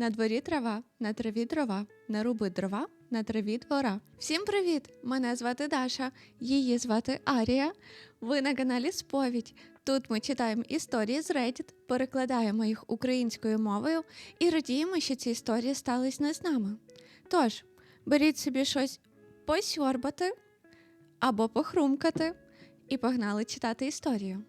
На дворі трава, на траві дрова, на руби дрова, на траві двора. Всім привіт! Мене звати Даша, її звати Арія. Ви на каналі Сповідь. Тут ми читаємо історії з Reddit, перекладаємо їх українською мовою і радіємо, що ці історії стались не з нами. Тож, беріть собі щось посьорбати або похрумкати і погнали читати історію.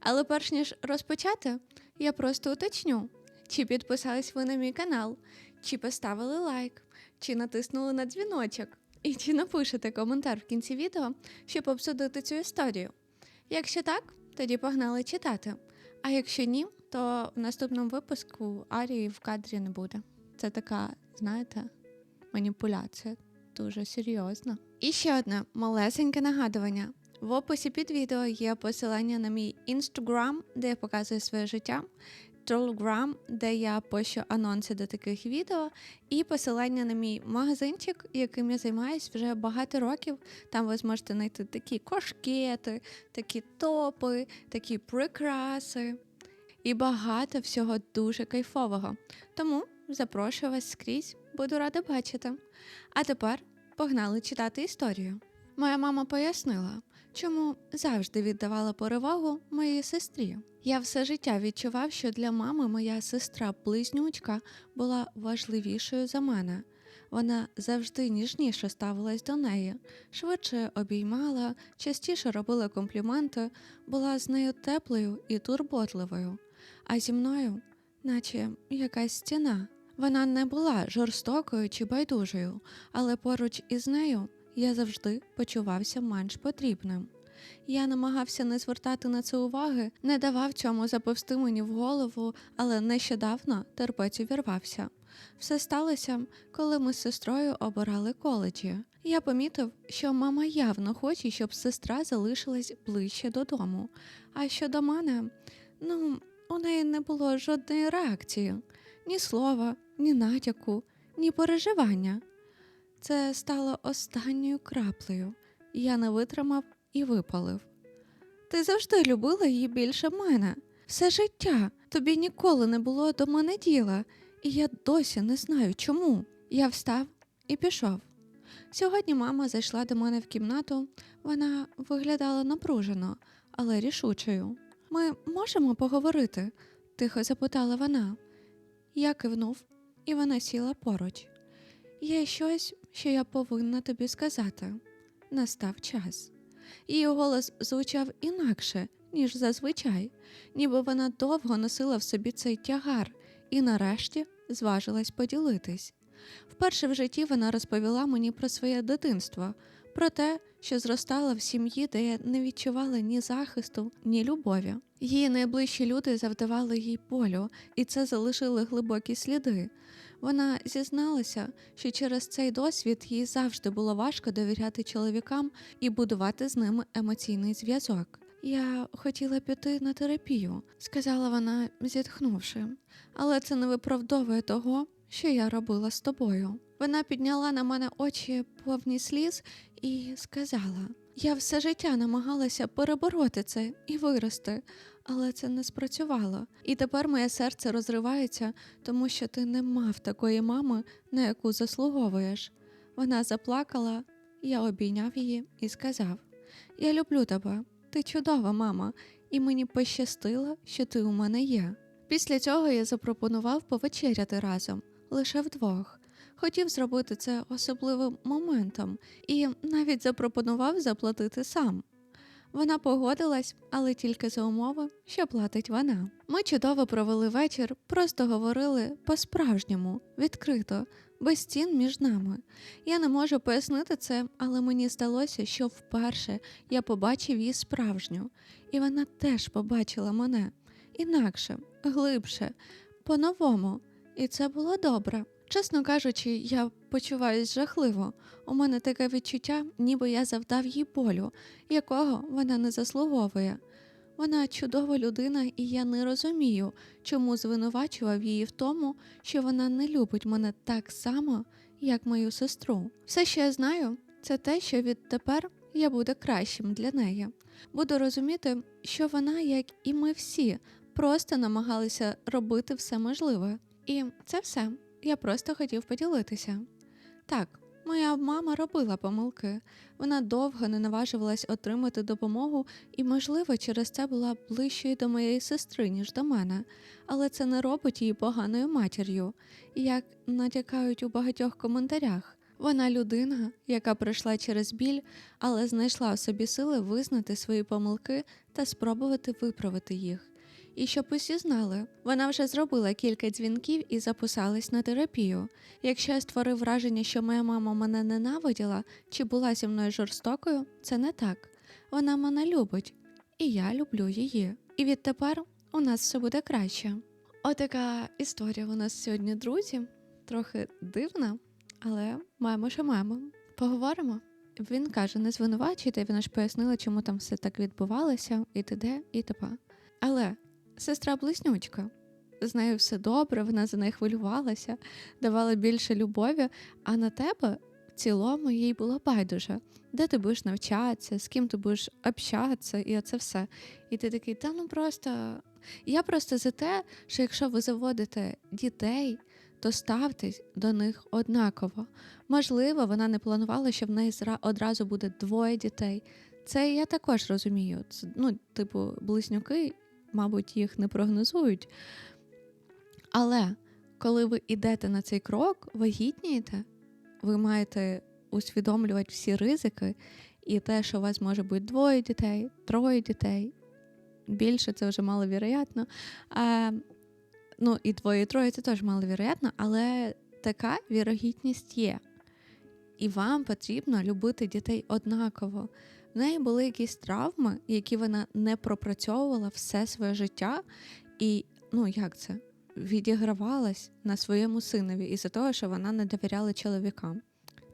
Але перш ніж розпочати, я просто уточню, чи підписались ви на мій канал, чи поставили лайк, чи натиснули на дзвіночок, і чи напишете коментар в кінці відео, щоб обсудити цю історію. Якщо так, тоді погнали читати. А якщо ні, то в наступному випуску Арії в кадрі не буде. Це така, знаєте, маніпуляція дуже серйозна. І ще одне малесеньке нагадування. В описі під відео є посилання на мій інстаграм, де я показую своє життя, Telegram, де я пощу анонси до таких відео, і посилання на мій магазинчик, яким я займаюсь вже багато років. Там ви зможете знайти такі кошкети, такі топи, такі прикраси і багато всього дуже кайфового. Тому запрошую вас скрізь, буду рада бачити. А тепер погнали читати історію. Моя мама пояснила, чому завжди віддавала перевагу моїй сестрі. Я все життя відчував, що для мами моя сестра-близнючка була важливішою за мене. Вона завжди ніжніше ставилась до неї, швидше обіймала, частіше робила компліменти, була з нею теплою і турботливою, а зі мною, наче якась стіна. Вона не була жорстокою чи байдужою, але поруч із нею я завжди почувався менш потрібним. Я намагався не звертати на це уваги, не давав цьому заповсти мені в голову, але нещодавно терпець увірвався. Все сталося, коли ми з сестрою обирали коледжі. Я помітив, що мама явно хоче, щоб сестра залишилась ближче додому. А щодо мене, ну, у неї не було жодної реакції, ні слова, ні натяку, ні переживання. Це стало останньою краплею. Я не витримав і випалив. Ти завжди любила її більше мене. Все життя тобі ніколи не було до мене діла, і я досі не знаю чому. Я встав і пішов. Сьогодні мама зайшла до мене в кімнату. Вона виглядала напружено, але рішучою. Ми можемо поговорити? тихо запитала вона. Я кивнув, і вона сіла поруч. Є щось, що я повинна тобі сказати. Настав час. Її голос звучав інакше, ніж зазвичай, ніби вона довго носила в собі цей тягар і нарешті зважилась поділитись. Вперше в житті вона розповіла мені про своє дитинство, про те, що зростала в сім'ї, де я не відчувала ні захисту, ні любові. Її найближчі люди завдавали їй болю, і це залишили глибокі сліди. Вона зізналася, що через цей досвід їй завжди було важко довіряти чоловікам і будувати з ними емоційний зв'язок. Я хотіла піти на терапію, сказала вона, зітхнувши, але це не виправдовує того, що я робила з тобою. Вона підняла на мене очі повні сліз і сказала: Я все життя намагалася перебороти це і вирости, але це не спрацювало. І тепер моє серце розривається, тому що ти не мав такої мами, на яку заслуговуєш. Вона заплакала, я обійняв її і сказав: Я люблю тебе, ти чудова мама, і мені пощастило, що ти у мене є. Після цього я запропонував повечеряти разом, лише вдвох. Хотів зробити це особливим моментом і навіть запропонував заплатити сам. Вона погодилась, але тільки за умови, що платить вона. Ми чудово провели вечір, просто говорили по-справжньому, відкрито, без стін між нами. Я не можу пояснити це, але мені здалося, що вперше я побачив її справжню, і вона теж побачила мене інакше, глибше, по-новому, і це було добре. Чесно кажучи, я почуваюсь жахливо. У мене таке відчуття, ніби я завдав їй болю, якого вона не заслуговує. Вона чудова людина, і я не розумію, чому звинувачував її в тому, що вона не любить мене так само, як мою сестру. Все, що я знаю, це те, що відтепер я буду кращим для неї. Буду розуміти, що вона, як і ми всі, просто намагалися робити все можливе. І це все. Я просто хотів поділитися. Так, моя мама робила помилки. Вона довго не наважувалась отримати допомогу і, можливо, через це була ближчою до моєї сестри, ніж до мене. Але це не робить її поганою матір'ю, як натякають у багатьох коментарях. Вона людина, яка пройшла через біль, але знайшла в собі сили визнати свої помилки та спробувати виправити їх. І щоб усі знали, вона вже зробила кілька дзвінків і записалась на терапію. Якщо я створив враження, що моя мама мене ненавиділа чи була зі мною жорстокою, це не так. Вона мене любить, і я люблю її. І відтепер у нас все буде краще. Отака історія у нас сьогодні, друзі, трохи дивна, але маємо, що маємо. Поговоримо. Він каже, не звинувачуйте, вона ж пояснила, чому там все так відбувалося, і т.д. і т.п. Але сестра близнючка. З нею все добре, вона за неї хвилювалася, давала більше любові, а на тебе в цілому їй було байдуже, де ти будеш навчатися, з ким ти будеш общатися, і оце все. І ти такий, та ну просто. Я просто за те, що якщо ви заводите дітей, то ставтесь до них однаково. Можливо, вона не планувала, що в неї одразу буде двоє дітей. Це я також розумію. Це, ну, типу, близнюки, мабуть, їх не прогнозують. Але коли ви йдете на цей крок, вагітнієте, ви маєте усвідомлювати всі ризики і те, що у вас може бути двоє дітей, троє дітей. Більше це вже маловіроятно. А, ну, і двоє, і троє це теж маловіроятно, але така вірогідність є. І вам потрібно любити дітей однаково. В неї були якісь травми, які вона не пропрацьовувала все своє життя, і ну як це? Відігравалась на своєму синові із-за того, що вона не довіряла чоловікам.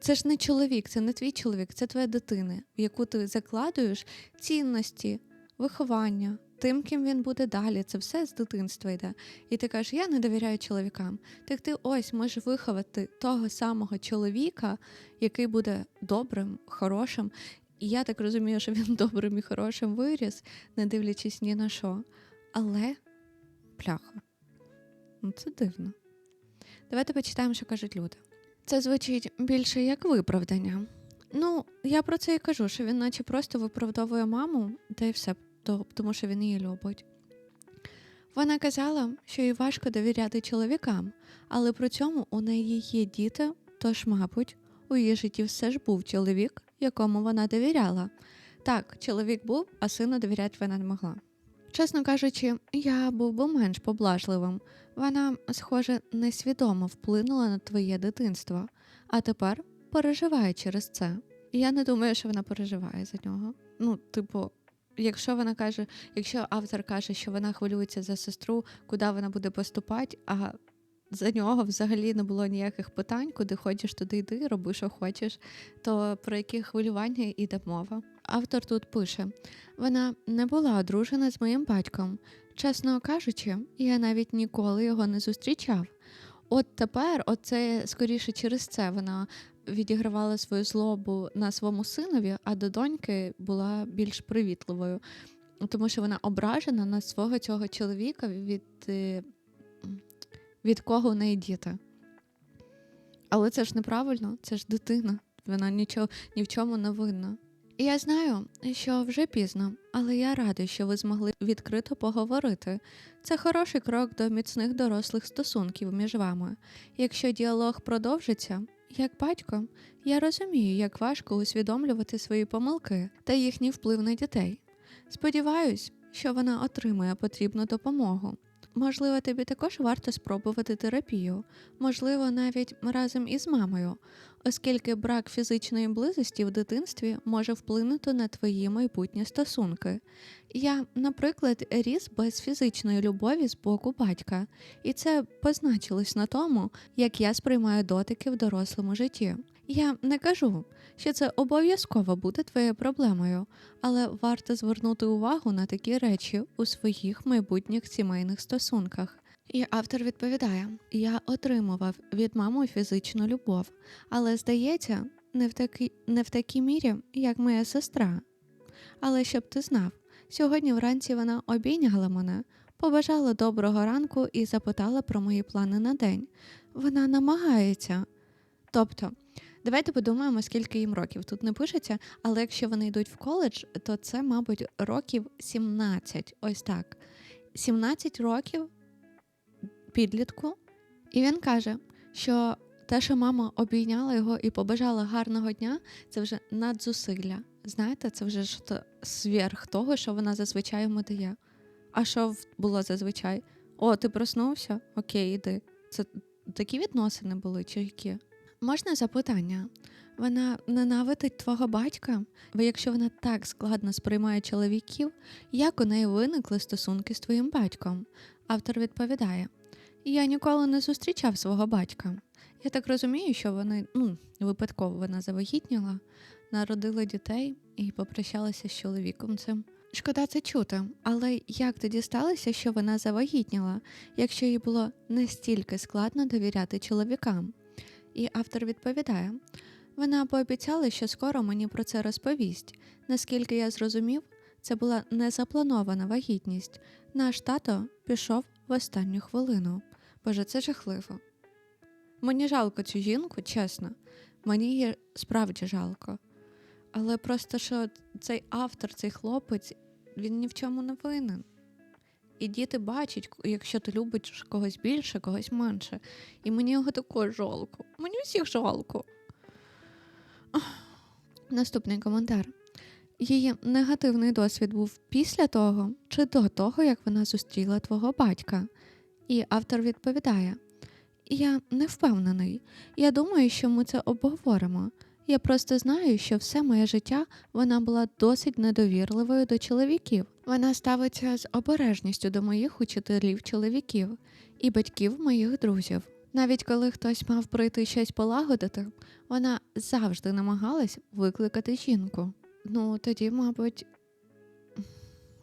Це ж не чоловік, це не твій чоловік, це твоя дитина, в яку ти закладуєш цінності, виховання, тим, ким він буде далі. Це все з дитинства йде. І ти кажеш, я не довіряю чоловікам. Так ти ось можеш виховати того самого чоловіка, який буде добрим, хорошим. І я так розумію, що він добрим і хорошим виріс, не дивлячись ні на що. Але пляха. Ну, це дивно. Давайте почитаємо, що кажуть люди. Це звучить більше як виправдання. Ну, я про це і кажу, що він наче просто виправдовує маму, та й все, тому що він її любить. Вона казала, що їй важко довіряти чоловікам, але при цьому у неї є діти, тож, мабуть, у її житті все ж був чоловік, якому вона довіряла. Так, чоловік був, а сину довіряти вона не могла. Чесно кажучи, я був би менш поблажливим. Вона, схоже, несвідомо вплинула на твоє дитинство, а тепер переживає через це. Я не думаю, що вона переживає за нього. Ну, типу, якщо вона каже, якщо автор каже, що вона хвилюється за сестру, куди вона буде поступати, а за нього взагалі не було ніяких питань, куди хочеш, туди йди, роби, що хочеш, то про які хвилювання йде мова. Автор тут пише: вона не була одружена з моїм батьком. Чесно кажучи, я навіть ніколи його не зустрічав. От тепер, оце скоріше через це вона відігравала свою злобу на своєму синові, а до доньки була більш привітливою, тому що вона ображена на свого цього чоловіка, від, е, від кого в неї діти. Але це ж неправильно, це ж дитина. Вона нічого ні в чому не винна. І я знаю, що вже пізно, але я рада, що ви змогли відкрито поговорити. Це хороший крок до міцних дорослих стосунків між вами. Якщо діалог продовжиться, як батько, я розумію, як важко усвідомлювати свої помилки та їхній вплив на дітей. Сподіваюсь, що вона отримає потрібну допомогу. Можливо, тобі також варто спробувати терапію, можливо, навіть разом із мамою, оскільки брак фізичної близості в дитинстві може вплинути на твої майбутні стосунки. Я, наприклад, ріс без фізичної любові з боку батька, і це позначилось на тому, як я сприймаю дотики в дорослому житті. Я не кажу, що це обов'язково буде твоєю проблемою, але варто звернути увагу на такі речі у своїх майбутніх сімейних стосунках. І автор відповідає: Я отримував від мами фізичну любов, але здається, не в такій, не в такій мірі, як моя сестра. Але щоб ти знав, сьогодні вранці вона обійняла мене, побажала доброго ранку і запитала про мої плани на день. Вона намагається. Тобто, давайте подумаємо, скільки їм років. Тут не пишеться, але якщо вони йдуть в коледж, то це, мабуть, років 17. Ось так. 17 років підлітку, і він каже, що те, що мама обійняла його і побажала гарного дня, це вже надзусилля. Знаєте, це вже що сверх того, що вона зазвичай йому дає. А що було зазвичай? О, ти проснувся? Окей, іди. Це такі відносини були, чи які? Можна запитання? Вона ненавидить твого батька? Бо якщо вона так складно сприймає чоловіків, як у неї виникли стосунки з твоїм батьком? Автор відповідає: Я ніколи не зустрічав свого батька. Я так розумію, що вони ну, випадково вона завагітніла, народила дітей і попрощалася з чоловіком цим. Шкода це чути, але як тоді сталося, що вона завагітніла, якщо їй було настільки складно довіряти чоловікам? І автор відповідає: вона пообіцяла, що скоро мені про це розповість. Наскільки я зрозумів, це була незапланована вагітність. Наш тато пішов в останню хвилину. Боже, це жахливо. Мені жалко цю жінку, чесно. Мені її справді жалко. Але просто що цей автор, цей хлопець, він ні в чому не винен. І діти бачать, якщо ти любиш когось більше, когось менше. І мені його також жалко. Мені всіх жалко. Наступний коментар. Її негативний досвід був після того чи до того, як вона зустріла твого батька. І автор відповідає: Я не впевнений. Я думаю, що ми це обговоримо. Я просто знаю, що все моє життя вона була досить недовірливою до чоловіків. Вона ставиться з обережністю до моїх учителів чоловіків і батьків моїх друзів. Навіть коли хтось мав прийти щось полагодити, вона завжди намагалась викликати жінку. Ну, тоді, мабуть,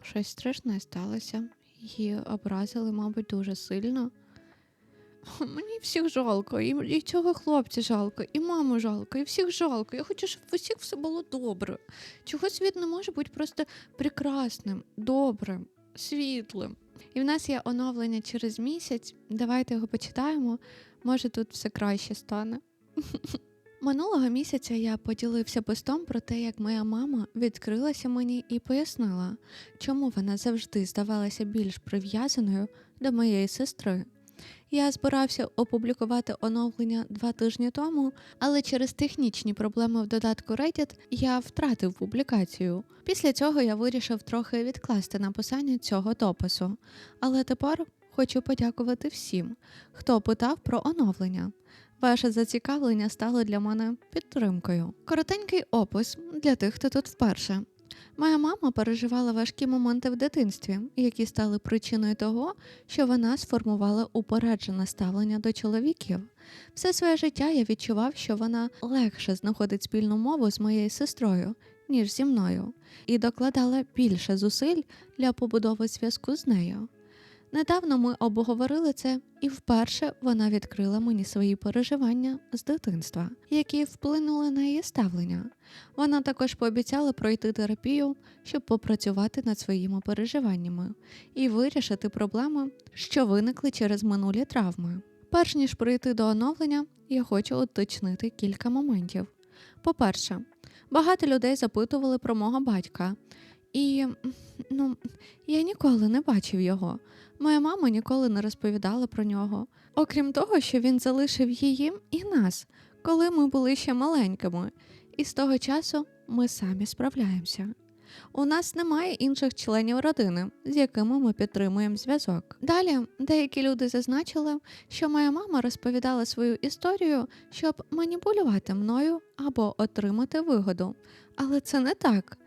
щось страшне сталося. Її образили, мабуть, дуже сильно. Мені всіх жалко, і, і цього хлопця жалко, і маму жалко, і всіх жалко. Я хочу, щоб в усіх все було добре. Чого світ не може бути просто прекрасним, добрим, світлим. І в нас є оновлення через місяць. Давайте його почитаємо. Може, тут все краще стане. Минулого місяця я поділився постом про те, як моя мама відкрилася мені і пояснила, чому вона завжди здавалася більш прив'язаною до моєї сестри. Я збирався опублікувати оновлення два тижні тому, але через технічні проблеми в додатку Reddit я втратив публікацію. Після цього я вирішив трохи відкласти написання цього допису. Але тепер хочу подякувати всім, хто питав про оновлення. Ваше зацікавлення стало для мене підтримкою. Коротенький опис для тих, хто тут вперше. Моя мама переживала важкі моменти в дитинстві, які стали причиною того, що вона сформувала упереджене ставлення до чоловіків. Все своє життя я відчував, що вона легше знаходить спільну мову з моєю сестрою, ніж зі мною, і докладала більше зусиль для побудови зв'язку з нею. Недавно ми обговорили це, і вперше вона відкрила мені свої переживання з дитинства, які вплинули на її ставлення. Вона також пообіцяла пройти терапію, щоб попрацювати над своїми переживаннями і вирішити проблеми, що виникли через минулі травми. Перш ніж прийти до оновлення, я хочу уточнити кілька моментів. По-перше, багато людей запитували про мого батька, і ну, я ніколи не бачив його. Моя мама ніколи не розповідала про нього. Окрім того, що він залишив її і нас, коли ми були ще маленькими, і з того часу ми самі справляємося. У нас немає інших членів родини, з якими ми підтримуємо зв'язок. Далі деякі люди зазначили, що моя мама розповідала свою історію, щоб маніпулювати мною або отримати вигоду. Але це не так.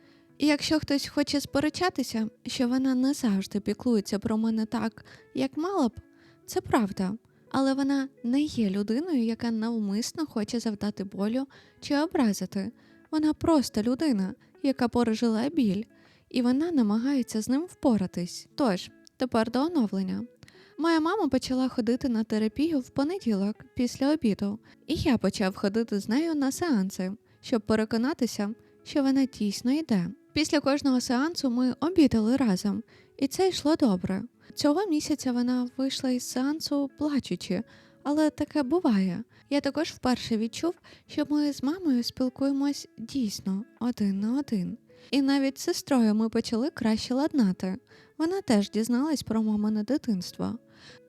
І якщо хтось хоче сперечатися, що вона не завжди піклується про мене так, як мала б, це правда. Але вона не є людиною, яка навмисно хоче завдати болю чи образити. Вона просто людина, яка пережила біль, і вона намагається з ним впоратись. Тож, тепер до оновлення. Моя мама почала ходити на терапію в понеділок після обіду, і я почав ходити з нею на сеанси, щоб переконатися, що вона дійсно йде. Після кожного сеансу ми обідали разом, і це йшло добре. Цього місяця вона вийшла із сеансу плачучи, але таке буває. Я також вперше відчув, що ми з мамою спілкуємось дійсно один на один. І навіть з сестрою ми почали краще ладнати. Вона теж дізналась про мамине дитинство.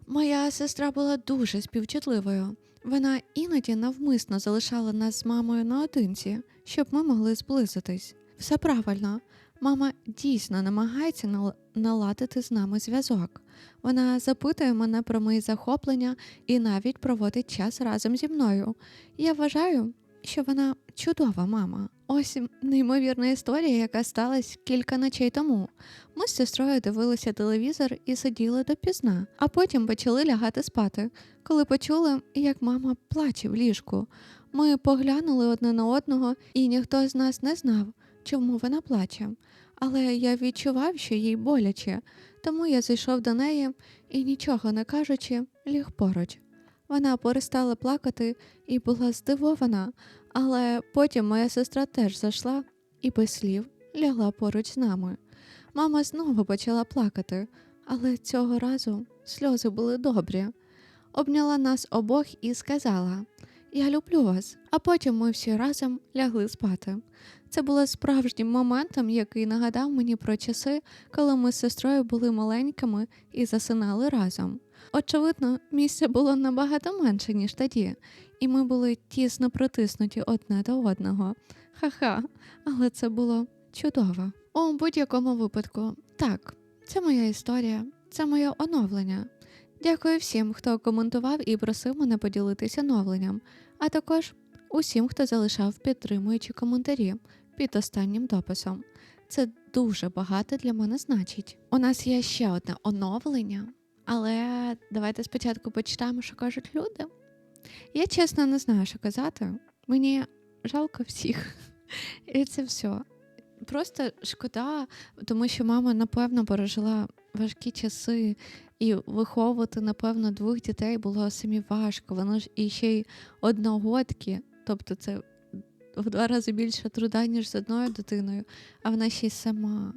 Моя сестра була дуже співчутливою. Вона іноді навмисно залишала нас з мамою наодинці, щоб ми могли зблизитись. Все правильно. Мама дійсно намагається наладити з нами зв'язок. Вона запитує мене про мої захоплення і навіть проводить час разом зі мною. Я вважаю, що вона чудова мама. Ось неймовірна історія, яка сталася кілька ночей тому. Ми з сестрою дивилися телевізор і сиділи допізна, а потім почали лягати спати. Коли почули, як мама плаче в ліжку, ми поглянули одне на одного, і ніхто з нас не знав, чому вона плаче. Але я відчував, що їй боляче, тому я зайшов до неї і, нічого не кажучи, ліг поруч. Вона перестала плакати і була здивована, але потім моя сестра теж зайшла і без слів лягла поруч з нами. Мама знову почала плакати, але цього разу сльози були добрі. Обняла нас обох і сказала: Я люблю вас. А потім ми всі разом лягли спати. Це було справжнім моментом, який нагадав мені про часи, коли ми з сестрою були маленькими і засинали разом. Очевидно, місця було набагато менше, ніж тоді, і ми були тісно притиснуті одне до одного. Ха-ха, але це було чудово. У будь-якому випадку, так, це моя історія, це моє оновлення. Дякую всім, хто коментував і просив мене поділитися оновленням, а також усім, хто залишав підтримуючі коментарі під останнім дописом. Це дуже багато для мене значить. У нас є ще одне оновлення, але давайте спочатку почитаємо, що кажуть люди. Я чесно не знаю, що казати. Мені жалко всіх. І це все. Просто шкода, тому що мама, напевно, пережила важкі часи, і виховувати, напевно, двох дітей було самі важко. Воно ж і ще й одногодки, тобто це в два рази більше труда, ніж з одною дитиною, а вона ще й сама.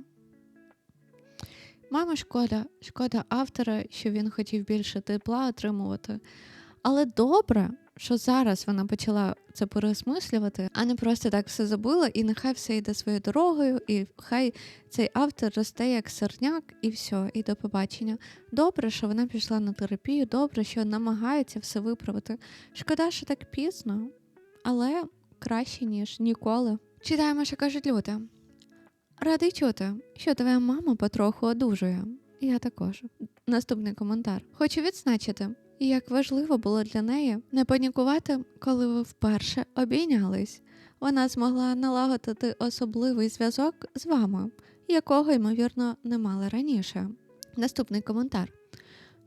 Мама шкода, шкода автора, що він хотів більше тепла отримувати. Але добре, що зараз вона почала це переосмислювати, а не просто так все забула, і нехай все йде своєю дорогою, і хай цей автор росте як сорняк, і все, і до побачення. Добре, що вона пішла на терапію, добре, що намагається все виправити. Шкода, що так пізно, але краще, ніж ніколи. Читаємо, що кажуть люди. Радий чути, що твоя мама потроху одужує. Я також. Наступний коментар. Хочу відзначити, як важливо було для неї не панікувати, коли ви вперше обійнялись. Вона змогла налагодити особливий зв'язок з вами, якого, ймовірно, не мала раніше. Наступний коментар.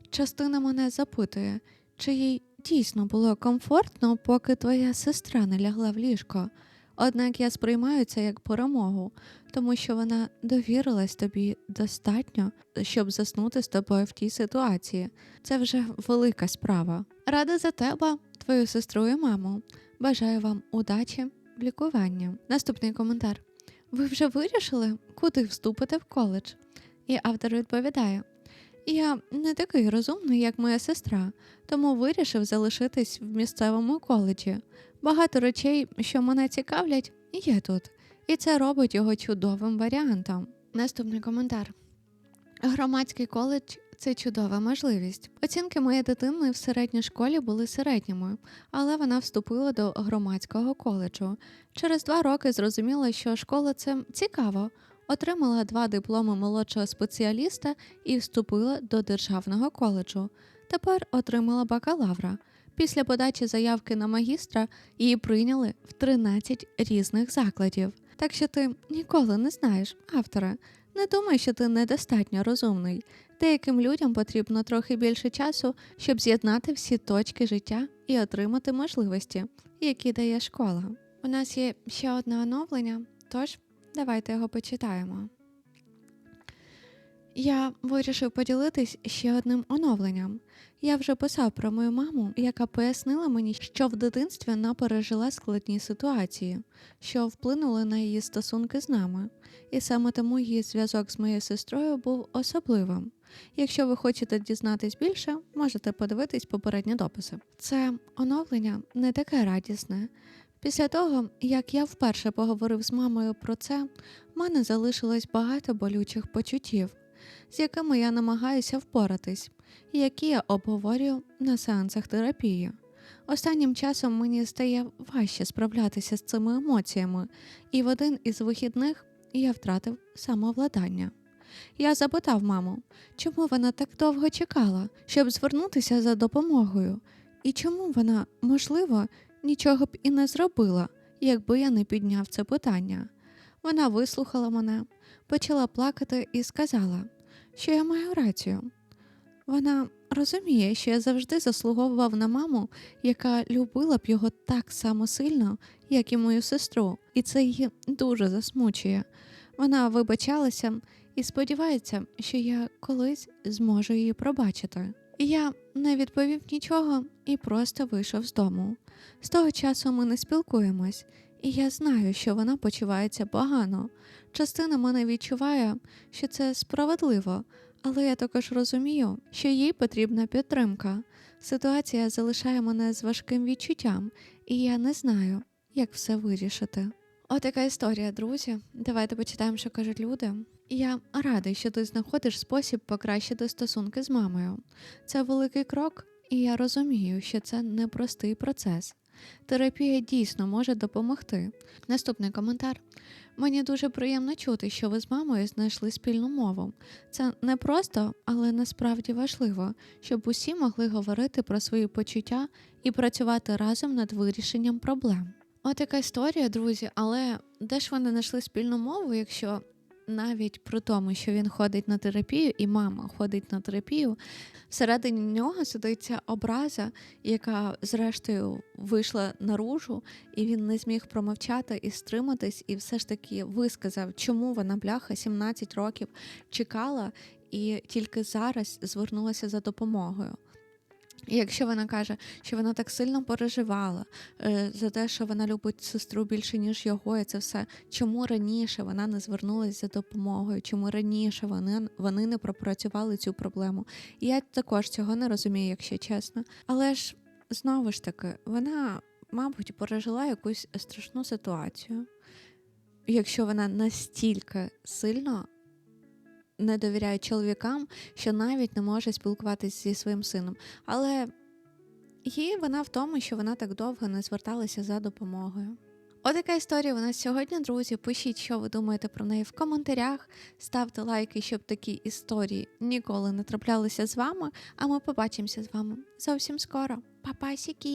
Частина мене запитує, чи їй дійсно було комфортно, поки твоя сестра не лягла в ліжко. Однак я сприймаю це як перемогу, тому що вона довірилась тобі достатньо, щоб заснути з тобою в тій ситуації. Це вже велика справа. Рада за тебе, твою сестру і маму. Бажаю вам удачі в лікуванні. Наступний коментар. Ви вже вирішили, куди вступите в коледж? І автор відповідає: Я не такий розумний, як моя сестра, тому вирішив залишитись в місцевому коледжі. Багато речей, що мене цікавлять, є тут, і це робить його чудовим варіантом. Наступний коментар. Громадський коледж це чудова можливість. Оцінки моєї дитини в середній школі були середніми, але вона вступила до громадського коледжу. Через два роки зрозуміла, що школа це цікаво. Отримала два дипломи молодшого спеціаліста і вступила до державного коледжу. Тепер отримала бакалавра. Після подачі заявки на магістра її прийняли в 13 різних закладів. Так що ти ніколи не знаєш автора. Не думай, що ти недостатньо розумний. Деяким людям потрібно трохи більше часу, щоб з'єднати всі точки життя і отримати можливості, які дає школа. У нас є ще одне оновлення, тож давайте його почитаємо. Я вирішив поділитись ще одним оновленням. Я вже писав про мою маму, яка пояснила мені, що в дитинстві вона пережила складні ситуації, що вплинули на її стосунки з нами, і саме тому її зв'язок з моєю сестрою був особливим. Якщо ви хочете дізнатись більше, можете подивитись попередні дописи. Це оновлення не таке радісне. Після того, як я вперше поговорив з мамою про це, в мене залишилось багато болючих почуттів, з якими я намагаюся впоратись, і які я обговорюю на сеансах терапії. Останнім часом мені стає важче справлятися з цими емоціями, і в один із вихідних я втратив самовладання. Я запитав маму, чому вона так довго чекала, щоб звернутися за допомогою, і чому вона, можливо, нічого б і не зробила, якби я не підняв це питання. Вона вислухала мене, почала плакати і сказала, що я маю рацію. Вона розуміє, що я завжди заслуговував на маму, яка любила б його так само сильно, як і мою сестру, і це її дуже засмучує. Вона вибачалася і сподівається, що я колись зможу її пробачити. Я не відповів нічого і просто вийшов з дому. З того часу ми не спілкуємось, і я знаю, що вона почувається погано. Частина мене відчуває, що це справедливо, але я також розумію, що їй потрібна підтримка. Ситуація залишає мене з важким відчуттям, і я не знаю, як все вирішити. Отака історія, друзі. Давайте почитаємо, що кажуть люди. Я радий, що ти знаходиш спосіб покращити стосунки з мамою. Це великий крок, і я розумію, що це непростий процес. Терапія дійсно може допомогти. Наступний коментар. Мені дуже приємно чути, що ви з мамою знайшли спільну мову. Це не просто, але насправді важливо, щоб усі могли говорити про свої почуття і працювати разом над вирішенням проблем. От яка історія, друзі, але де ж вони знайшли спільну мову, якщо навіть при тому, що він ходить на терапію, і мама ходить на терапію, всередині нього сидить ця образа, яка зрештою вийшла наружу, і він не зміг промовчати і стриматись, і все ж таки висказав, чому вона бляха 17 років чекала і тільки зараз звернулася за допомогою. І якщо вона каже, що вона так сильно переживала е, за те, що вона любить сестру більше, ніж його, і це все, чому раніше вона не звернулася за допомогою, чому раніше вони, вони не пропрацювали цю проблему. І я також цього не розумію, якщо чесно. Але ж знову ж таки, вона, мабуть, пережила якусь страшну ситуацію. Якщо вона настільки сильно не довіряє чоловікам, що навіть не може спілкуватися зі своїм сином. Але її вона в тому, що вона так довго не зверталася за допомогою. Отака історія у нас сьогодні, друзі. Пишіть, що ви думаєте про неї в коментарях. Ставте лайки, щоб такі історії ніколи не траплялися з вами. А ми побачимося з вами зовсім скоро. Па-па, сікі!